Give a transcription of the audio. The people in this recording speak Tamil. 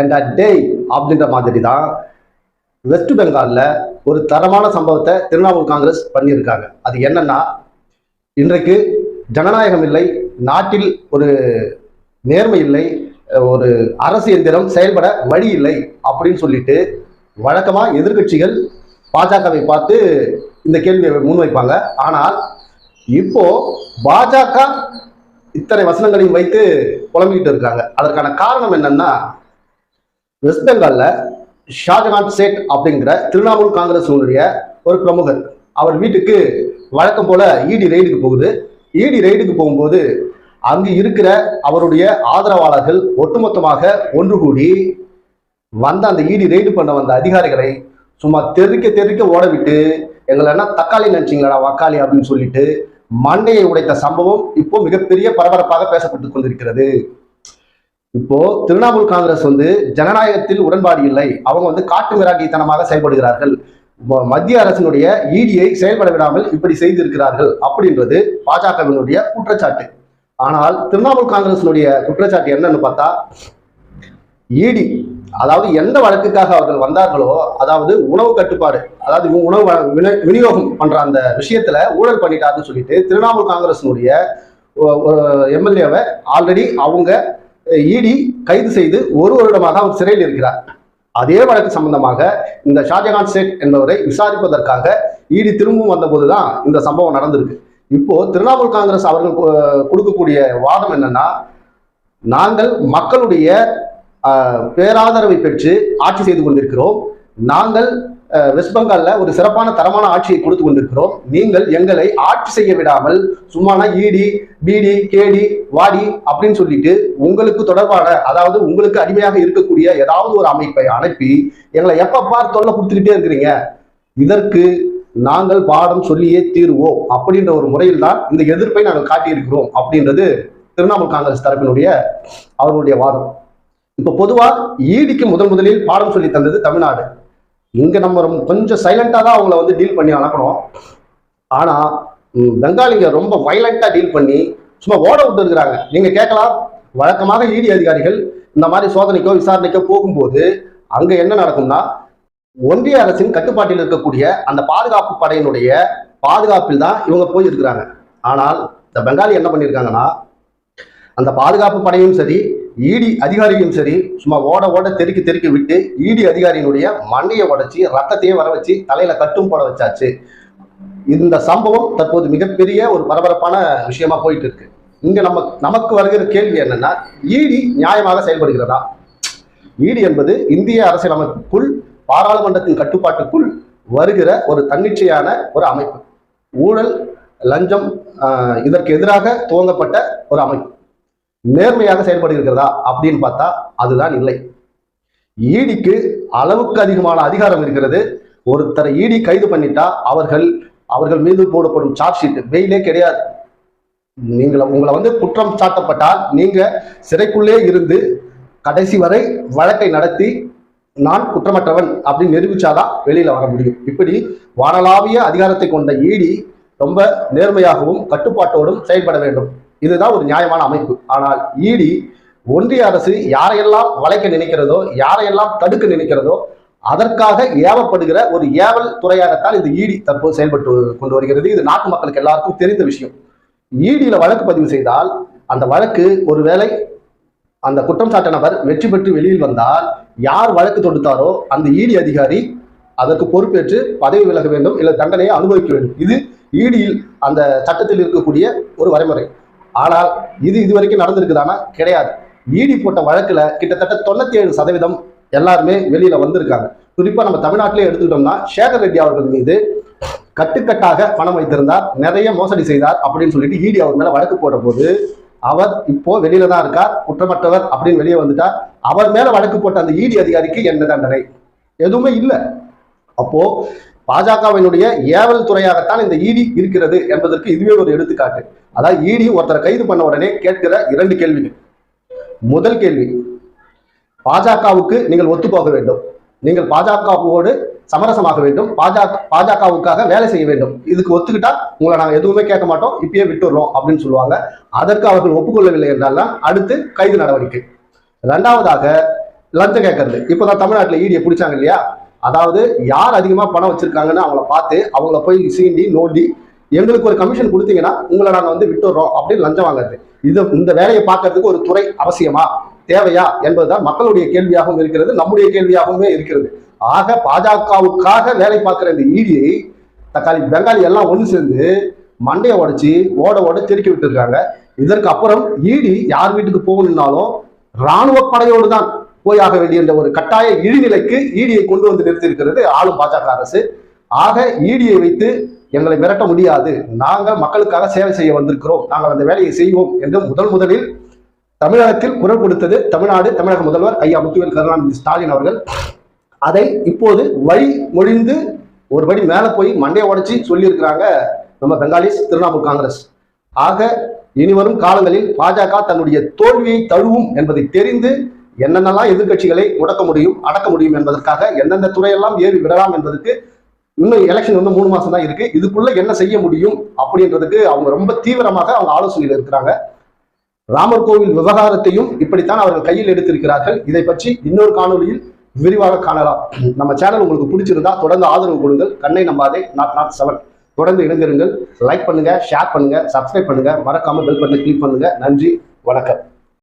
ஏண்டா டேய் அப்படின்ற மாதிரி தான் வெஸ்ட் பெங்கால்ல ஒரு தரமான சம்பவத்தை திரிணாமுல் காங்கிரஸ் பண்ணியிருக்காங்க. அது என்னன்னா இன்றைக்கு ஜனநாயகம் இல்லை நாட்டில் ஒரு நேர்மை இல்லை ஒரு அரசு எந்திரம் செயல்பட வழி இல்லை அப்படின்னு சொல்லிட்டு வழக்கமாக எதிர்க்கட்சிகள் பாஜகவை பார்த்து இந்த கேள்வியை முன்வைப்பாங்க. ஆனால் இப்போ பாஜக இத்தனை வசனங்களையும் வைத்து புலம்பிக்கிட்டு இருக்காங்க. அதற்கான காரணம் என்னன்னா வெஸ்ட் பெங்கால்ல ஷாஜகான் சேட் அப்படிங்கிற திரிணாமுல் காங்கிரஸினுடைய ஒரு பிரமுகர். அவர் வீட்டுக்கு வழக்கம் போல இடி ரெய்டுக்கு போகுது. இடி ரெய்டுக்கு போகும்போது அங்கு இருக்கிற அவருடைய ஆதரவாளர்கள் ஒட்டுமொத்தமாக ஒன்று கூடி வந்த அந்த இடி ரெய்டு பண்ண வந்த அதிகாரிகளை சும்மா தெருக்க தெருக்க ஓடவிட்டு எங்களை என்ன தக்காளி நினைச்சிங்களா வக்காளி அப்படின்னு சொல்லிட்டு மண்டையை உடைத்த சம்பவம் இப்போ மிகப்பெரிய பரபரப்பாக பேசப்பட்டு கொண்டிருக்கிறது. இப்போ திரிணாமுல் காங்கிரஸ் வந்து ஜனநாயகத்தில் உடன்பாடு இல்லை. அவங்க வந்து காட்டு மிராட்டித்தனமாக செயல்படுகிறார்கள். மத்திய அரசினுடைய ஈடியை செயல்பட விடாமல் இப்படி செய்திருக்கிறார்கள் அப்படின்றது பாஜகவினுடைய குற்றச்சாட்டு. ஆனால் திரிணாமுல் காங்கிரசினுடைய குற்றச்சாட்டு என்னன்னு பார்த்தா ஈடி அதாவது எந்த வழக்குக்காக அவர்கள் வந்தார்களோ அதாவது உணவு கட்டுப்பாடு அதாவது உணவு விநியோகம் பண்ற அந்த விஷயத்துல ஊழல் பண்ணிட்டாருன்னு சொல்லிட்டு திரிணாமுல் காங்கிரசினுடைய எம்எல்ஏவை ஆல்ரெடி அவங்க இடி கைது செய்து ஒரு வருடமாக அவர் சிறையில் இருக்கிறார். அதே வழக்கு சம்பந்தமாக இந்த ஷாஜகான் ஷேக் என்பவரை விசாரிப்பதற்காக இடி திரும்பவும் வந்தபோதுதான் இந்த சம்பவம் நடந்திருக்கு. இப்போ திரிணாமுல் காங்கிரஸ் அவர்கள் கொடுக்கக்கூடிய வாதம் என்னன்னா நாங்கள் மக்களுடைய பேராதரவை பெற்று ஆட்சி செய்து கொண்டிருக்கிறோம். நாங்கள் வெஸ்ட் பெங்கால்ல ஒரு சிறப்பான தரமான ஆட்சியை கொடுத்து கொண்டிருக்கிறோம். நீங்கள் எங்களை ஆட்சி செய்ய விடாமல் சும்மானா ஈடி பிடி கேடி வாடி அப்படின்னு சொல்லிட்டு உங்களுக்கு தொடர்பான அதாவது உங்களுக்கு அடிமையாக இருக்கக்கூடிய ஏதாவது ஒரு அமைப்பை அனுப்பி எங்களை எப்ப பார் தொல்லை கொடுத்துக்கிட்டே இருக்கிறீங்க? இதற்கு நாங்கள் பாடம் சொல்லியே தீருவோம் அப்படின்ற ஒரு முறையில் தான் இந்த எதிர்ப்பை நாங்கள் காட்டியிருக்கிறோம் அப்படின்றது திரிணாமுல் காங்கிரஸ் தரப்பினுடைய அவர்களுடைய வாதம். இப்ப பொதுவா ஈடிக்கு முதன் முதலில் பாடம் சொல்லி தந்தது தமிழ்நாடு. இங்கே நம்ம ரொம்ப கொஞ்சம் சைலண்ட்டாக தான் அவங்கள வந்து டீல் பண்ணி அனுப்பணும் ஆனால் பெங்காலிங்க ரொம்ப வைலண்ட்டாக டீல் பண்ணி சும்மா ஓட விட்டு இருக்கிறாங்க. நீங்கள் கேட்கலாம். வழக்கமாக இடி அதிகாரிகள் இந்த மாதிரி சோதனைக்கோ விசாரணைக்கோ போகும்போது அங்கே என்ன நடக்கும்னா ஒன்றிய அரசின் கட்டுப்பாட்டில் இருக்கக்கூடிய அந்த பாதுகாப்பு படையினுடைய பாதுகாப்பில் தான் இவங்க போய் இருக்கிறாங்க ஆனால் இந்த பெங்காலி என்ன பண்ணியிருக்காங்கன்னா அந்த பாதுகாப்பு படையும் சரி இடி அதிகாரியும் சரி சும்மா ஓட ஓட தெருக்கி தெருக்கி விட்டு இடி அதிகாரியினுடைய மண்டையை உடைச்சி ரத்தத்தையே வர வச்சு தலையில கட்டும் போட வச்சாச்சு. இந்த சம்பவம் தற்போது மிகப்பெரிய ஒரு பரபரப்பான விஷயமா போயிட்டு இருக்கு இங்க நம்ம நமக்கு வருகிற கேள்வி என்னன்னா இடி நியாயமாக செயல்படுகிறதா? இடி என்பது இந்திய அரசியலமைப்புக்குள் பாராளுமன்றத்தின் கட்டுப்பாட்டுக்குள் வருகிற ஒரு தன்னிச்சையான ஒரு அமைப்பு. ஊழல் லஞ்சம் இதற்கு எதிராக துவங்கப்பட்ட ஒரு அமைப்பு. நேர்மையாக செயல்படுகிறதா அப்படின்னு பார்த்தா அதுதான் இல்லை. ஈடிக்கு அளவுக்கு அதிகமான அதிகாரம் இருக்கிறது. ஒருத்தரை ஈடி கைது பண்ணிட்டா அவர்கள் அவர்கள் மீது போடப்படும் சார்ஜ் ஷீட் வெயிலே கிடையாது. நீங்கள் உங்களை வந்து குற்றம் சாட்டப்பட்டால் நீங்க சிறைக்குள்ளே இருந்து கடைசி வரை வழக்கை நடத்தி நான் குற்றமற்றவன் அப்படின்னு நிரூபிச்சாதான் வெளியில வர முடியும். இப்படி வானளாவிய அதிகாரத்தை கொண்ட ஈடி ரொம்ப நேர்மையாகவும் கட்டுப்பாட்டோடும் செயல்பட வேண்டும். இதுதான் ஒரு நியாயமான அமைப்பு. ஆனால் இடி ஒன்றிய அரசு யாரையெல்லாம் வளைக்க நினைக்கிறதோ யாரையெல்லாம் தடுக்க நினைக்கிறதோ அதற்காக ஏவப்படுகிற ஒரு ஏவல் துறையாகத்தான் இந்த இடி தற்போது செயல்பட்டு கொண்டு வருகிறது. இது நாட்டு மக்களுக்கு எல்லாருக்கும் தெரிந்த விஷயம். இடியில வழக்கு பதிவு செய்தால் அந்த வழக்கு ஒருவேளை அந்த குற்றம் சாட்ட நபர் வெற்றி பெற்று வெளியில் வந்தால் யார் வழக்கு தொடுத்தாரோ அந்த இடி அதிகாரி அதற்கு பொறுப்பேற்று பதவி விலக வேண்டும் இல்லை தண்டனையை அனுபவிக்க வேண்டும். இது இடியில் அந்த சட்டத்தில் இருக்கக்கூடிய ஒரு வரைமுறை. ஆனால் இது இதுவரைக்கும் நடந்திருக்குதானா கிடையாது. ஈடி போட்ட வழக்குல கிட்டத்தட்ட தொண்ணூத்தி ஏழு சதவீதம் எல்லாருமே வெளியில வந்திருக்காங்க. குறிப்பா நம்ம தமிழ்நாட்டிலே எடுத்துக்கிட்டோம்னா சேகர் ரெட்டி அவர்கள் மீது கட்டுக்கட்டாக பணம் வைத்திருந்தார். நிறைய மோசடி செய்தார் அப்படின்னு சொல்லிட்டு ஈடி அவர் மேல வழக்கு போட்ட போது அவர் இப்போ வெளியில தான் இருக்கார். குற்றமற்றவர் அப்படின்னு வெளியே வந்துட்டார். அவர் மேல வழக்கு போட்ட அந்த ஈடி அதிகாரிக்கு என்ன தண்டனை? எதுவுமே இல்லை. அப்போ பாஜகவினுடைய ஏவல் துறையாகத்தான் இந்த இடி இருக்கிறது என்பதற்கு இதுவே ஒரு எடுத்துக்காட்டு. அதாவது இடி ஒருத்தரை கைது பண்ண உடனே கேட்கிற இரண்டு கேள்விகள். முதல் கேள்வி பாஜகவுக்கு நீங்கள் ஒத்துப்போக வேண்டும். நீங்கள் பாஜகவோடு சமரசமாக வேண்டும். பாஜக பாஜகவுக்காக வேலை செய்ய வேண்டும். இதுக்கு ஒத்துக்கிட்டா உங்களை நாங்கள் எதுவுமே கேட்க மாட்டோம். இப்பயே விட்டுடுறோம் அப்படின்னு சொல்லுவாங்க. அதற்கு அவர்கள் ஒப்புக்கொள்ளவில்லை என்றால் அடுத்து கைது நடவடிக்கை. ரெண்டாவதாக லஞ்சம் கேட்கறது. இப்போதான் தமிழ்நாட்டில் ஈடியை பிடிச்சாங்க இல்லையா? அதாவது யார் அதிகமாக பணம் வச்சிருக்காங்கன்னு அவங்கள பார்த்து அவங்கள போய் சீண்டி நோண்டி எங்களுக்கு ஒரு கமிஷன் கொடுத்தீங்கன்னா உங்களை நாங்கள் வந்து விட்டுறோம் அப்படின்னு லஞ்சம் வாங்குறது. இது இந்த வேலையை பார்க்கறதுக்கு ஒரு துறை அவசியமா? தேவையா? என்பதுதான் மக்களுடைய கேள்வியாகவும் இருக்கிறது நம்முடைய கேள்வியாகவுமே இருக்கிறது. ஆக பாஜகவுக்காக வேலை பார்க்கிற இந்த ஈடியை தக்காளி பெங்காலி எல்லாம் ஒன்று சேர்ந்து மண்டையை உடைச்சி ஓட ஓட திருக்கி விட்டுருக்காங்க. இதற்கு அப்புறம் ஈடி யார் வீட்டுக்கு போகணும்னாலும் ராணுவ படையோடு தான் போய் ஆக வேண்டிய இந்த ஒரு கட்டாய இழிநிலைக்கு ஈடியை கொண்டு வந்து நிறுத்தியிருக்கிறது ஆளும் பாஜக அரசு. ஆக ஈடியை வைத்து எங்களை மிரட்ட முடியாது. நாங்கள் மக்களுக்காக சேவை செய்ய வந்திருக்கிறோம். நாங்கள் அந்த வேலையை செய்வோம் என்று முதல் முதலில் தமிழகத்தில் குரல் கொடுத்தது தமிழ்நாடு தமிழக முதல்வர் ஐயா முத்துவேல் கருணாநிதி ஸ்டாலின் அவர்கள். அதை இப்போது வழி மொழிந்து ஒரு படி மேலே போய் மண்டையை உடைச்சி சொல்லியிருக்கிறாங்க நம்ம பெங்காலிஸ் திரிணாமுல் காங்கிரஸ். ஆக இனிவரும் காலங்களில் பாஜக தன்னுடைய தோல்வியை தழுவும் என்பதை தெரிந்து என்னென்னலாம் எதிர்க்கட்சிகளை முடக்க முடியும் அடக்க முடியும் என்பதற்காக எந்தெந்த துறையெல்லாம் ஏறி விடலாம் என்பதற்கு இன்னும் எலெக்ஷன் வந்து மூணு மாசம் தான் இருக்கு. இதுக்குள்ள என்ன செய்ய முடியும் அப்படின்றதுக்கு அவங்க ரொம்ப தீவிரமாக அவங்க ஆலோசனையில் இருக்கிறாங்க. ராமர் கோவில் விவகாரத்தையும் இப்படித்தான் அவர்கள் கையில் எடுத்திருக்கிறார்கள். இதை பற்றி இன்னொரு காணொலியில் விரிவாக காணலாம். நம்ம சேனல் உங்களுக்கு பிடிச்சிருந்தா தொடர்ந்து ஆதரவு கொடுங்கள். கண்ணை நம்பாதே நாட் நாட் செவன் தொடர்ந்து இணைந்திருங்கள். லைக் பண்ணுங்க ஷேர் பண்ணுங்க சப்ஸ்கிரைப் பண்ணுங்க. மறக்காம பெல் பட்டனை கிளிக் பண்ணுங்க. நன்றி வணக்கம்.